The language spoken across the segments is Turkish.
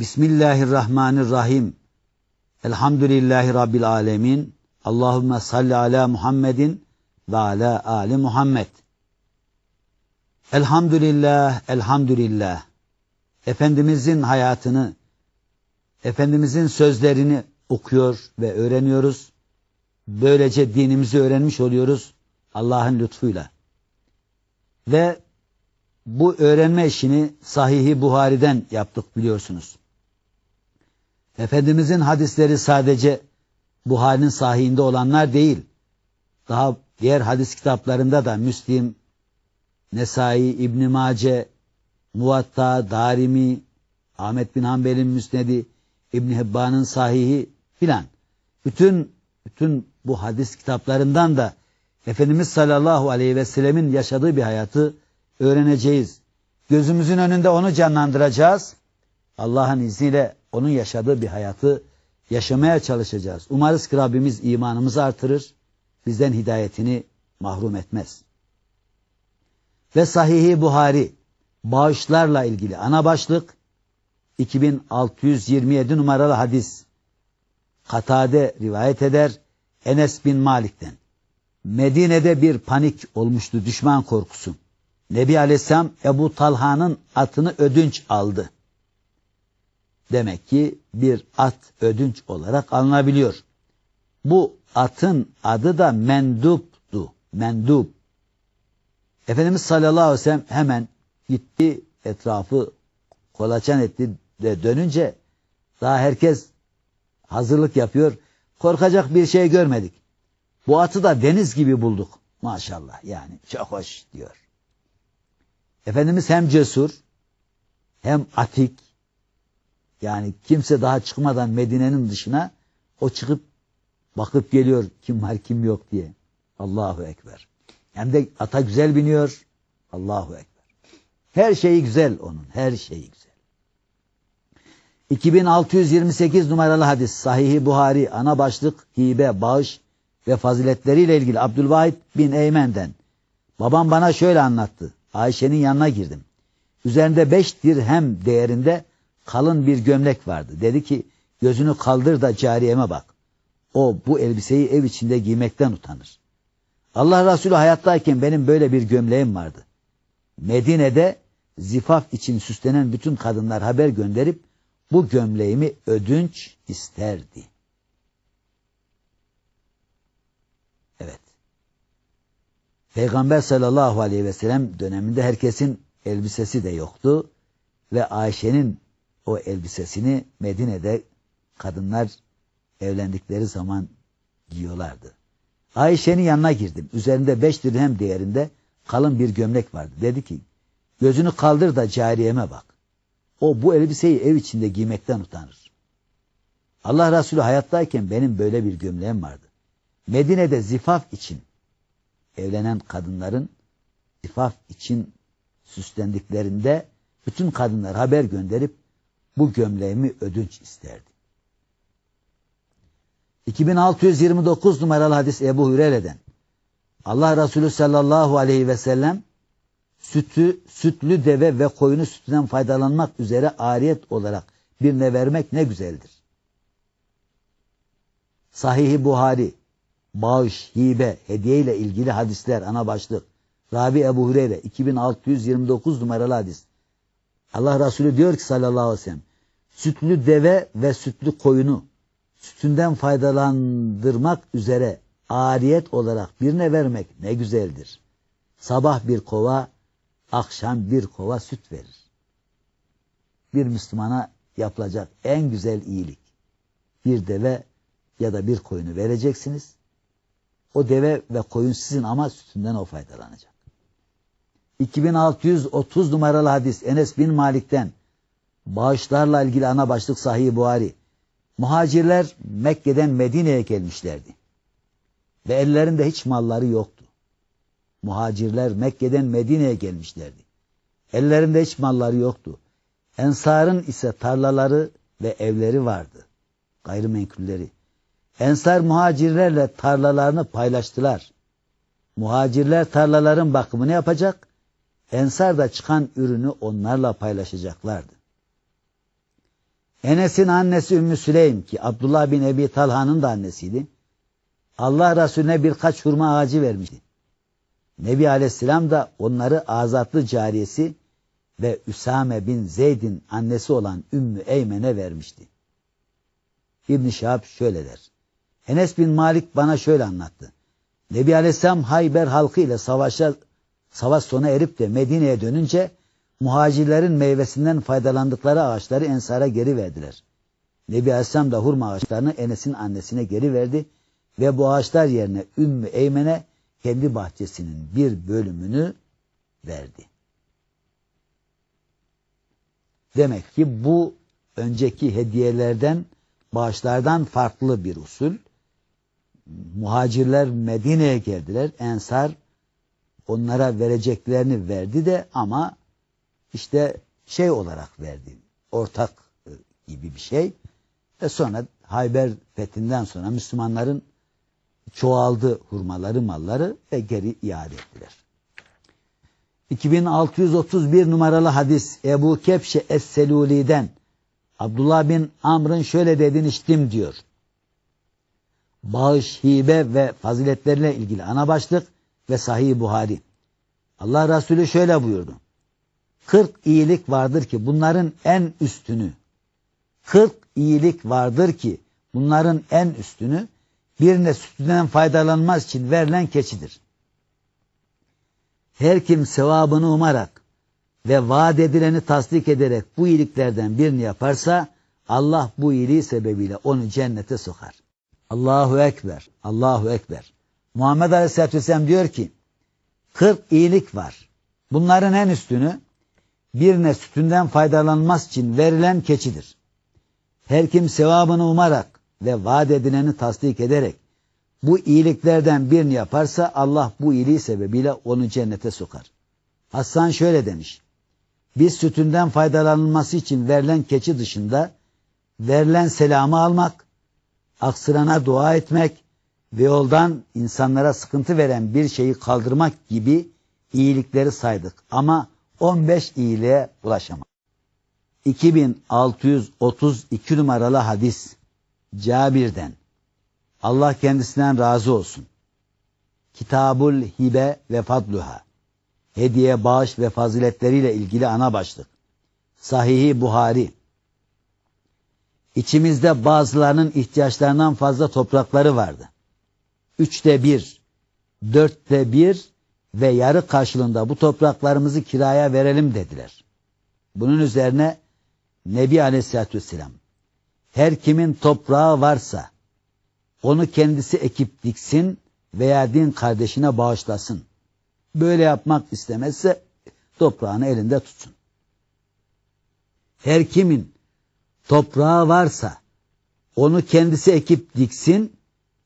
Bismillahirrahmanirrahim. Elhamdülillahi Rabbil alemin. Allahümme salli ala Muhammedin ve ala ali Muhammed. Elhamdülillah, elhamdülillah. Efendimizin hayatını, Efendimizin sözlerini okuyor ve öğreniyoruz. Böylece dinimizi öğrenmiş oluyoruz Allah'ın lütfuyla. Ve bu öğrenme işini Sahih-i Buhari'den yaptık biliyorsunuz. Efendimizin hadisleri sadece Buhari'nin sahihinde olanlar değil. Daha diğer hadis kitaplarında da Müslim, Nesai, İbn Mace, Muvatta, Darimi, Ahmet bin Hanbel'in Müsnedi, İbn Hibban'ın sahihi filan. Bütün bütün bu hadis kitaplarından da Efendimiz sallallahu aleyhi ve sellemin yaşadığı bir hayatı öğreneceğiz. Gözümüzün önünde onu canlandıracağız. Allah'ın izniyle onun yaşadığı bir hayatı yaşamaya çalışacağız. Umarız ki Rabbimiz imanımızı artırır, bizden hidayetini mahrum etmez. Ve Sahih-i Buhari, bağışlarla ilgili ana başlık, 2627 numaralı hadis. Katade rivayet eder, Enes bin Malik'ten. Medine'de bir panik olmuştu, düşman korkusu. Nebi Aleyhisselam Ebu Talha'nın atını ödünç aldı. Demek ki bir at ödünç olarak alınabiliyor. Bu atın adı da menduptu. Mendup. Efendimiz sallallahu aleyhi ve sellem hemen gitti etrafı kolaçan etti de dönünce daha herkes hazırlık yapıyor. Korkacak bir şey görmedik. Bu atı da deniz gibi bulduk. Maşallah yani çok hoş diyor. Efendimiz hem cesur hem atik yani kimse daha çıkmadan Medine'nin dışına o çıkıp bakıp geliyor kim var kim yok diye. Allahu Ekber. Hem de ata güzel biniyor. Allahu Ekber. Her şeyi güzel onun. Her şeyi güzel. 2628 numaralı hadis Sahih-i Buhari ana başlık hibe, bağış ve faziletleriyle ilgili Abdülvahid bin Eymen'den. Babam bana şöyle anlattı. Ayşe'nin yanına girdim. Üzerinde beş dirhem değerinde kalın bir gömlek vardı. Dedi ki gözünü kaldır da cariyeme bak. O bu elbiseyi ev içinde giymekten utanır. Allah Resulü hayattayken benim böyle bir gömleğim vardı. Medine'de zifaf için süslenen bütün kadınlar haber gönderip bu gömleğimi ödünç isterdi. Evet. Peygamber sallallahu aleyhi ve sellem döneminde herkesin elbisesi de yoktu ve Ayşe'nin o elbisesini Medine'de kadınlar evlendikleri zaman giyiyorlardı. Ayşe'nin yanına girdim. Üzerinde beş dirhem değerinde kalın bir gömlek vardı. Dedi ki gözünü kaldır da cariyeme bak. O bu elbiseyi ev içinde giymekten utanır. Allah Resulü hayattayken benim böyle bir gömleğim vardı. Medine'de zifaf için evlenen kadınların zifaf için süslendiklerinde bütün kadınlar haber gönderip bu gömleğimi ödünç isterdi. 2629 numaralı hadis Ebu Hureyre'den. Allah Resulü sallallahu aleyhi ve sellem sütü, sütlü deve ve koyunu sütünden faydalanmak üzere ariyet olarak birine vermek ne güzeldir. Sahih-i Buhari, bağış, hibe, hediye ile ilgili hadisler ana başlık. Rabi Ebu Hureyre 2629 numaralı hadis. Allah Resulü diyor ki sallallahu aleyhi ve sellem sütlü deve ve sütlü koyunu sütünden faydalandırmak üzere ariyet olarak birine vermek ne güzeldir. Sabah bir kova, akşam bir kova süt verir. Bir Müslümana yapılacak en güzel iyilik. Bir deve ya da bir koyunu vereceksiniz. O deve ve koyun sizin ama sütünden o faydalanacak. 2630 numaralı hadis Enes bin Malik'ten bağışlarla ilgili ana başlık Sahih Buhari. Muhacirler Mekke'den Medine'ye gelmişlerdi. Ve ellerinde hiç malları yoktu. Muhacirler Mekke'den Medine'ye gelmişlerdi. Ellerinde hiç malları yoktu. Ensar'ın ise tarlaları ve evleri vardı. Gayrimenkulleri. Ensar muhacirlerle tarlalarını paylaştılar. Muhacirler tarlaların bakımını yapacak, Ensar da çıkan ürünü onlarla paylaşacaklardı. Enes'in annesi Ümmü Süleym ki Abdullah bin Ebi Talha'nın da annesiydi. Allah Resulüne birkaç hurma ağacı vermişti. Nebi Aleyhisselam da onları azatlı cariyesi ve Üsame bin Zeyd'in annesi olan Ümmü Eymen'e vermişti. İbn Şahab şöyle der. Enes bin Malik bana şöyle anlattı. Nebi Aleyhisselam Hayber halkı ile savaşa, savaş sona erip de Medine'ye dönünce muhacirlerin meyvesinden faydalandıkları ağaçları Ensar'a geri verdiler. Nebi Aleyhisselam da hurma ağaçlarını Enes'in annesine geri verdi ve bu ağaçlar yerine Ümmü Eymen'e kendi bahçesinin bir bölümünü verdi. Demek ki bu önceki hediyelerden, bağışlardan farklı bir usul. Muhacirler Medine'ye geldiler. Ensar onlara vereceklerini verdi de ama işte şey olarak verdi. Ortak e, gibi bir şey. Ve sonra Hayber fethinden sonra Müslümanların çoğaldı hurmaları malları ve geri iade ettiler. 2631 numaralı hadis Ebu Kepşe Es-Seluli'den Abdullah bin Amr'ın şöyle dediğini işittim diyor. Bağış, hibe ve faziletlerine ilgili ana başlık ve Sahih Buhari. Allah Resulü şöyle buyurdu. 40 iyilik vardır ki bunların en üstünü 40 iyilik vardır ki bunların en üstünü birine sütünden faydalanmaz için verilen keçidir. Her kim sevabını umarak ve vaat edileni tasdik ederek bu iyiliklerden birini yaparsa Allah bu iyiliği sebebiyle onu cennete sokar. Allahu Ekber, Allahu Ekber. Muhammed Aleyhisselatü Vesselam diyor ki 40 iyilik var. Bunların en üstünü birine sütünden faydalanmaz için verilen keçidir. Her kim sevabını umarak ve vaat edileni tasdik ederek bu iyiliklerden birini yaparsa Allah bu iyiliği sebebiyle onu cennete sokar. Hasan şöyle demiş. Biz sütünden faydalanılması için verilen keçi dışında verilen selamı almak, aksırana dua etmek ve yoldan insanlara sıkıntı veren bir şeyi kaldırmak gibi iyilikleri saydık. Ama 15 iyiliğe ulaşamadık. 2632 numaralı hadis Cabir'den Allah kendisinden razı olsun. Kitabul Hibe ve Fadluha Hediye, bağış ve faziletleriyle ilgili ana başlık. Sahihi Buhari İçimizde bazılarının ihtiyaçlarından fazla toprakları vardı. Üçte bir, dörtte bir ve yarı karşılığında bu topraklarımızı kiraya verelim dediler. Bunun üzerine Nebi Aleyhisselatü Vesselam her kimin toprağı varsa onu kendisi ekip diksin veya din kardeşine bağışlasın. Böyle yapmak istemezse toprağını elinde tutsun. Her kimin toprağı varsa onu kendisi ekip diksin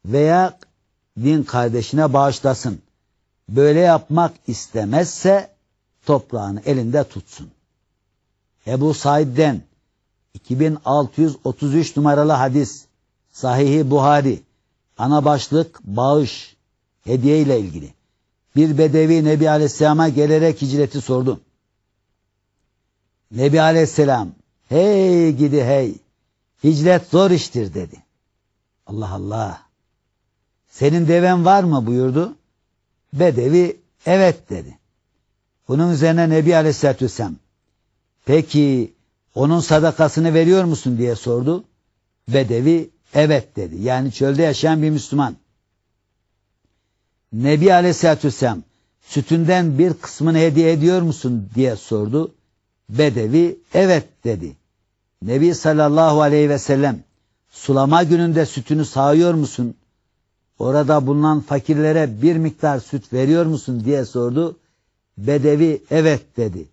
veya din kardeşine bağışlasın. Böyle yapmak istemezse toprağını elinde tutsun. Ebu Said'den 2633 numaralı hadis Sahihi Buhari ana başlık bağış hediye ile ilgili. Bir bedevi Nebi Aleyhisselam'a gelerek hicreti sordu. Nebi Aleyhisselam hey gidi hey hicret zor iştir dedi. Allah Allah. Senin deven var mı buyurdu. Bedevi evet dedi. Bunun üzerine Nebi Aleyhisselatü Vesselam peki onun sadakasını veriyor musun diye sordu. Bedevi evet dedi. Yani çölde yaşayan bir Müslüman. Nebi Aleyhisselatü Vesselam sütünden bir kısmını hediye ediyor musun diye sordu. Bedevi evet dedi. Nebi sallallahu aleyhi ve sellem sulama gününde sütünü sağıyor musun? Orada bulunan fakirlere bir miktar süt veriyor musun diye sordu. Bedevi evet dedi.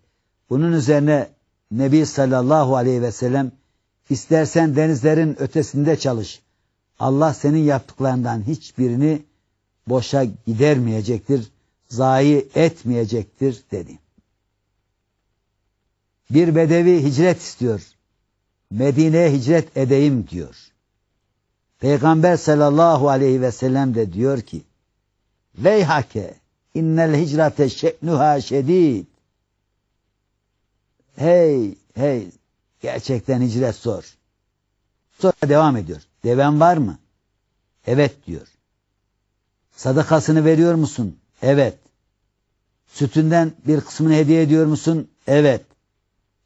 Bunun üzerine Nebi sallallahu aleyhi ve sellem istersen denizlerin ötesinde çalış. Allah senin yaptıklarından hiçbirini boşa gidermeyecektir, zayi etmeyecektir dedi. Bir bedevi hicret istiyor. Medine'ye hicret edeyim diyor. Peygamber sallallahu aleyhi ve sellem de diyor ki Veyhake innel hicrate şe'nuha şedid Hey hey gerçekten hicret zor. Sonra devam ediyor. Deven var mı? Evet diyor. Sadakasını veriyor musun? Evet. Sütünden bir kısmını hediye ediyor musun? Evet.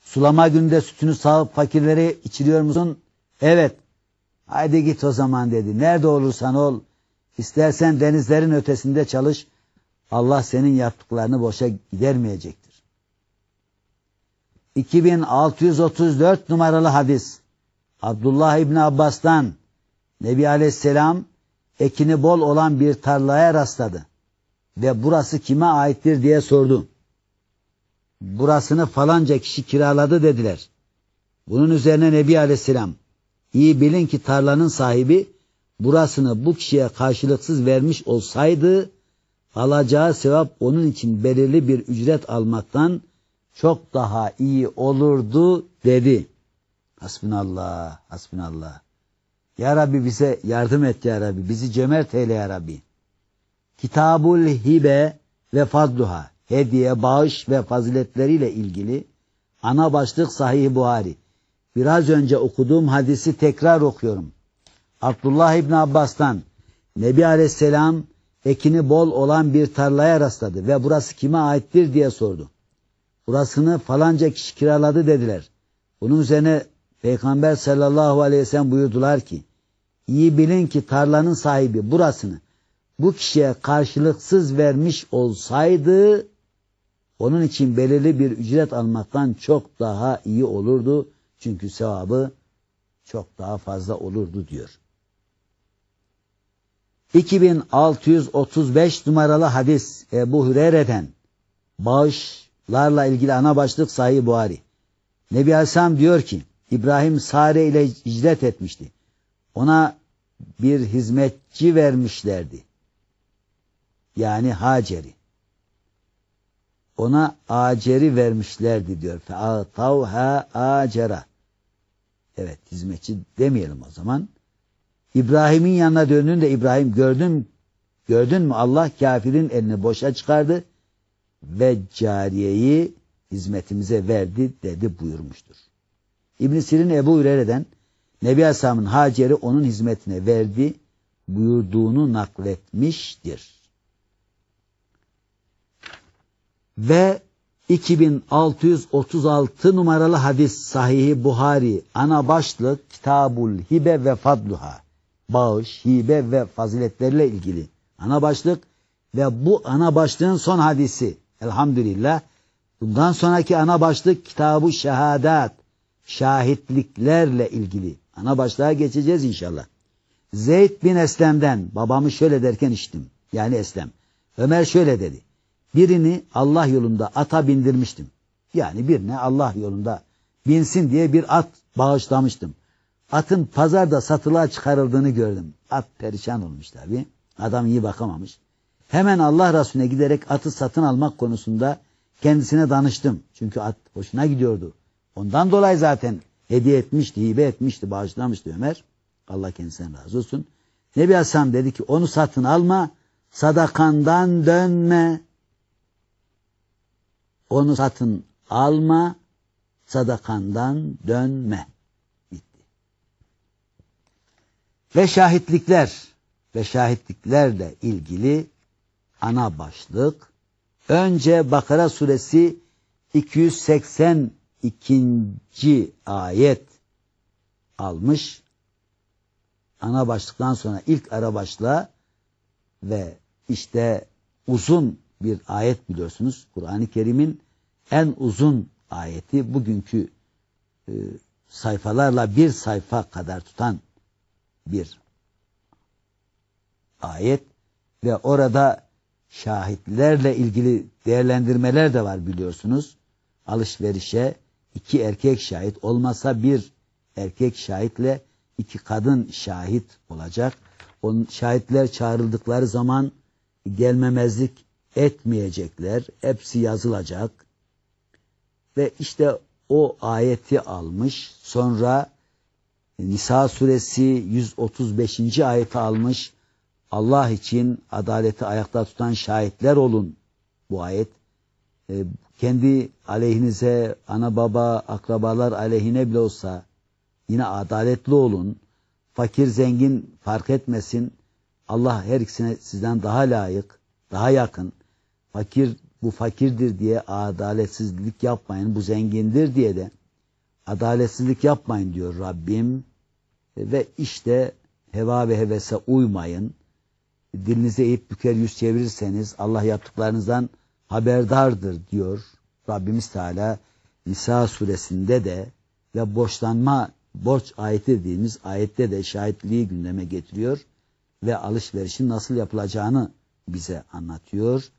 Sulama günde sütünü sağıp fakirlere içiriyor musun? Evet. Haydi git o zaman dedi. Nerede olursan ol. İstersen denizlerin ötesinde çalış. Allah senin yaptıklarını boşa gidermeyecektir. 2634 numaralı hadis. Abdullah İbni Abbas'tan Nebi Aleyhisselam ekini bol olan bir tarlaya rastladı. Ve burası kime aittir diye sordu. Burasını falanca kişi kiraladı dediler. Bunun üzerine Nebi Aleyhisselam iyi bilin ki tarlanın sahibi burasını bu kişiye karşılıksız vermiş olsaydı alacağı sevap onun için belirli bir ücret almaktan çok daha iyi olurdu dedi. Hasbunallah, hasbunallah. Ya Rabbi bize yardım et ya Rabbi. Bizi cömert eyle ya Rabbi. Kitabul Hibe ve Fadluha. Hediye, bağış ve faziletleriyle ilgili ana başlık Sahih Buhari. Biraz önce okuduğum hadisi tekrar okuyorum. Abdullah İbni Abbas'tan Nebi Aleyhisselam ekini bol olan bir tarlaya rastladı ve burası kime aittir diye sordu. Burasını falanca kişi kiraladı dediler. Bunun üzerine Peygamber sallallahu aleyhi ve sellem buyurdular ki iyi bilin ki tarlanın sahibi burasını bu kişiye karşılıksız vermiş olsaydı onun için belirli bir ücret almaktan çok daha iyi olurdu. Çünkü sevabı çok daha fazla olurdu diyor. 2635 numaralı hadis Ebu Hureyre'den bağışlarla ilgili ana başlık Sahih Buhari. Nebi Aleyhisselam diyor ki İbrahim Sare ile hicret etmişti. Ona bir hizmetçi vermişlerdi. Yani Hacer'i. Ona Acer'i vermişlerdi diyor. Fe'atavha Acera. Evet hizmetçi demeyelim o zaman. İbrahim'in yanına döndüğünde İbrahim gördün, gördün mü Allah kafirin elini boşa çıkardı ve cariyeyi hizmetimize verdi dedi buyurmuştur. İbn Sirin Ebu Hureyre'den Nebi Aleyhisselam'ın Hacer'i onun hizmetine verdi buyurduğunu nakletmiştir. Ve 2636 numaralı hadis sahihi Buhari ana başlık Kitabul Hibe ve Fadluha bağış, hibe ve faziletleriyle ilgili ana başlık ve bu ana başlığın son hadisi elhamdülillah bundan sonraki ana başlık Kitab-ı Şehadat şahitliklerle ilgili ana başlığa geçeceğiz inşallah. Zeyd bin Eslem'den babamı şöyle derken işittim. Yani Eslem. Ömer şöyle dedi. Birini Allah yolunda ata bindirmiştim. Yani birine Allah yolunda binsin diye bir at bağışlamıştım. Atın pazarda satılığa çıkarıldığını gördüm. At perişan olmuş tabi. Adam iyi bakamamış. Hemen Allah Resulüne giderek atı satın almak konusunda kendisine danıştım. Çünkü at hoşuna gidiyordu. Ondan dolayı zaten hediye etmişti, hibe etmişti, bağışlamıştı Ömer. Allah kendisinden razı olsun. Nebi Hasan dedi ki onu satın alma, sadakandan dönme. Onu satın alma, sadakandan dönme. Bitti. Ve şahitlikler ve şahitliklerle ilgili ana başlık önce Bakara suresi 282. ayet almış. Ana başlıktan sonra ilk ara başlığa ve işte uzun bir ayet biliyorsunuz. Kur'an-ı Kerim'in en uzun ayeti bugünkü e, sayfalarla bir sayfa kadar tutan bir ayet ve orada şahitlerle ilgili değerlendirmeler de var biliyorsunuz. Alışverişe iki erkek şahit olmasa bir erkek şahitle iki kadın şahit olacak. Onun şahitler çağrıldıkları zaman gelmemezlik etmeyecekler. Hepsi yazılacak. Ve işte o ayeti almış. Sonra Nisa suresi 135. ayeti almış. Allah için adaleti ayakta tutan şahitler olun. Bu ayet e, kendi aleyhinize ana baba akrabalar aleyhine bile olsa yine adaletli olun. fakir zengin fark etmesin. Allah her ikisine sizden daha layık, daha yakın. Fakir bu fakirdir diye adaletsizlik yapmayın. Bu zengindir diye de adaletsizlik yapmayın diyor Rabbim. Ve işte heva ve hevese uymayın. Dilinize eğip büker yüz çevirirseniz Allah yaptıklarınızdan haberdardır diyor Rabbimiz Teala Nisa suresinde de ve borçlanma borç ayeti dediğimiz ayette de şahitliği gündeme getiriyor ve alışverişin nasıl yapılacağını bize anlatıyor.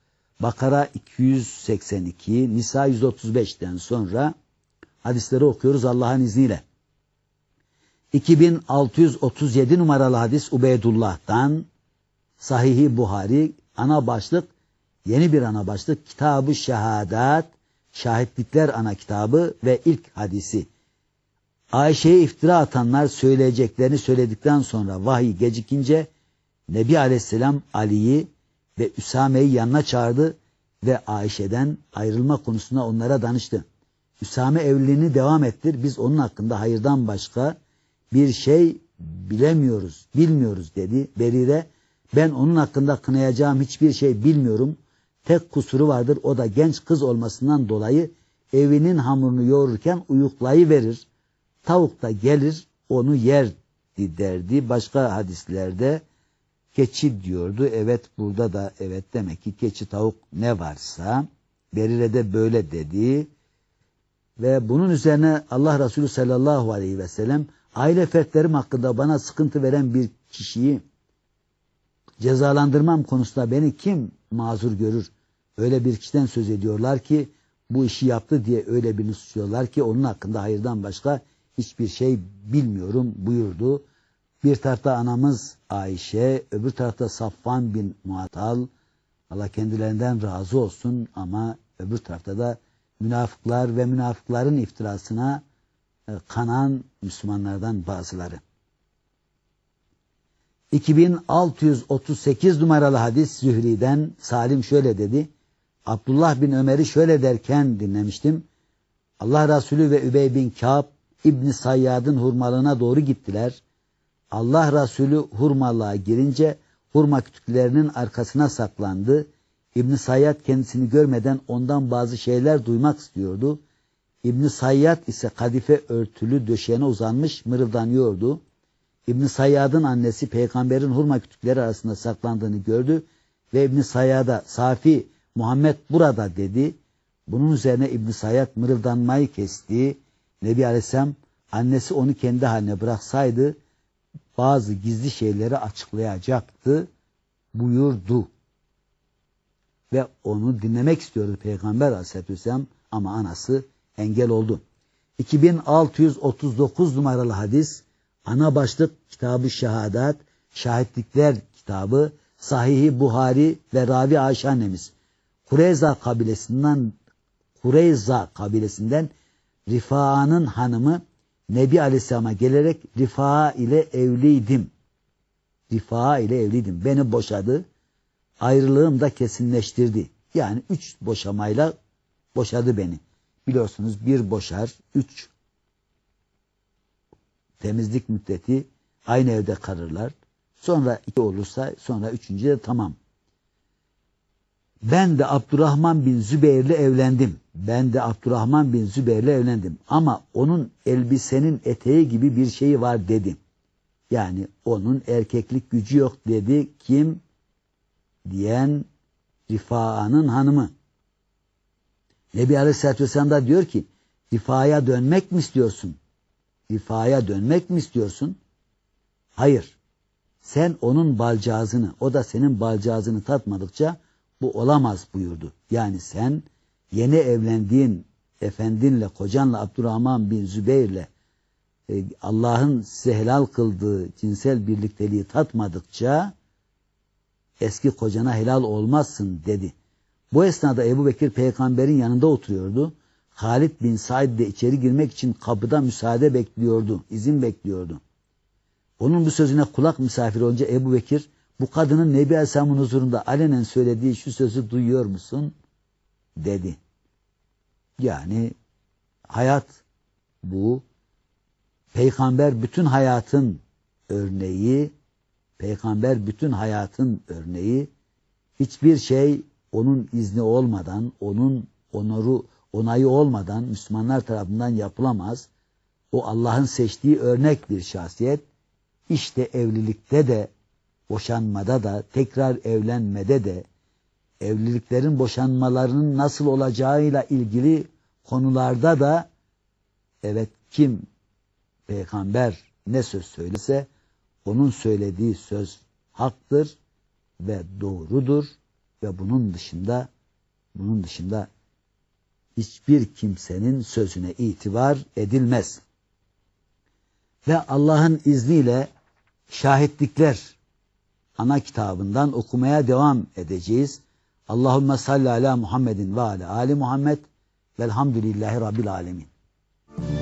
Bakara 282, Nisa 135'ten sonra hadisleri okuyoruz Allah'ın izniyle. 2637 numaralı hadis Ubeydullah'tan Sahih-i Buhari ana başlık yeni bir ana başlık Kitabı Şehadat Şahitlikler ana kitabı ve ilk hadisi. Ayşe'ye iftira atanlar söyleyeceklerini söyledikten sonra vahiy gecikince Nebi Aleyhisselam Ali'yi ve Üsame'yi yanına çağırdı ve Ayşe'den ayrılma konusunda onlara danıştı. Üsame evliliğini devam ettir. Biz onun hakkında hayırdan başka bir şey bilemiyoruz, bilmiyoruz dedi. Berire ben onun hakkında kınayacağım hiçbir şey bilmiyorum. Tek kusuru vardır o da genç kız olmasından dolayı evinin hamurunu yoğururken uyuklayıverir. Tavuk da gelir onu yer derdi. Başka hadislerde keçi diyordu. Evet burada da evet demek ki keçi tavuk ne varsa Berire'de böyle dedi. Ve bunun üzerine Allah Resulü sallallahu aleyhi ve sellem aile fertlerim hakkında bana sıkıntı veren bir kişiyi cezalandırmam konusunda beni kim mazur görür? Öyle bir kişiden söz ediyorlar ki bu işi yaptı diye öyle birini suçluyorlar ki onun hakkında hayırdan başka hiçbir şey bilmiyorum buyurdu. Bir tarafta anamız Ayşe, öbür tarafta Safvan bin Muatal. Allah kendilerinden razı olsun ama öbür tarafta da münafıklar ve münafıkların iftirasına e, kanan Müslümanlardan bazıları. 2638 numaralı hadis Zühri'den Salim şöyle dedi. Abdullah bin Ömer'i şöyle derken dinlemiştim. Allah Resulü ve Übey bin Kâb İbni Sayyad'ın hurmalığına doğru gittiler. Allah Resulü hurmalığa girince hurma kütüklerinin arkasına saklandı. İbn Sayyad kendisini görmeden ondan bazı şeyler duymak istiyordu. İbn Sayyad ise kadife örtülü döşeğine uzanmış mırıldanıyordu. İbn Sayyad'ın annesi peygamberin hurma kütükleri arasında saklandığını gördü ve İbn Sayyad'a Safi Muhammed burada dedi. Bunun üzerine İbn Sayyad mırıldanmayı kesti. Nebi Aleyhisselam annesi onu kendi haline bıraksaydı bazı gizli şeyleri açıklayacaktı buyurdu. Ve onu dinlemek istiyordu Peygamber Aleyhisselatü Vesselam ama anası engel oldu. 2639 numaralı hadis ana başlık kitabı şehadat şahitlikler kitabı Sahihi Buhari ve Ravi Ayşe annemiz Kureyza kabilesinden Kureyza kabilesinden Rifa'nın hanımı Nebi Aleyhisselam'a gelerek Rifa ile evliydim. Rifa ile evliydim. Beni boşadı. Ayrılığım da kesinleştirdi. Yani üç boşamayla boşadı beni. Biliyorsunuz bir boşar, üç temizlik müddeti aynı evde kalırlar. Sonra iki olursa sonra üçüncü de tamam. Ben de Abdurrahman bin Zübeyir'le evlendim. Ben de Abdurrahman bin Zübeyir'le evlendim. Ama onun elbisenin eteği gibi bir şeyi var dedim. Yani onun erkeklik gücü yok dedi. Kim? Diyen Rifa'nın hanımı. Nebi Aleyhisselatü Vesselam da diyor ki Rifa'ya dönmek mi istiyorsun? Rifa'ya dönmek mi istiyorsun? Hayır. Sen onun balcağızını, o da senin balcağızını tatmadıkça bu olamaz buyurdu. Yani sen yeni evlendiğin efendinle, kocanla Abdurrahman bin Zübeyir'le e, Allah'ın size helal kıldığı cinsel birlikteliği tatmadıkça eski kocana helal olmazsın dedi. Bu esnada Ebu Bekir peygamberin yanında oturuyordu. Halid bin Said de içeri girmek için kapıda müsaade bekliyordu, izin bekliyordu. Onun bu sözüne kulak misafir olunca Ebu Bekir bu kadının Nebi Aleyhisselam'ın huzurunda alenen söylediği şu sözü duyuyor musun? dedi. Yani hayat bu. Peygamber bütün hayatın örneği, peygamber bütün hayatın örneği. Hiçbir şey onun izni olmadan, onun onuru, onayı olmadan Müslümanlar tarafından yapılamaz. O Allah'ın seçtiği örnek bir şahsiyet. İşte evlilikte de, boşanmada da, tekrar evlenmede de, evliliklerin boşanmalarının nasıl olacağıyla ilgili konularda da evet kim peygamber ne söz söylese onun söylediği söz haktır ve doğrudur ve bunun dışında bunun dışında hiçbir kimsenin sözüne itibar edilmez. Ve Allah'ın izniyle şahitlikler ana kitabından okumaya devam edeceğiz. Allahümme salli ala Muhammedin ve ala Ali Muhammed velhamdülillahi Rabbil alemin.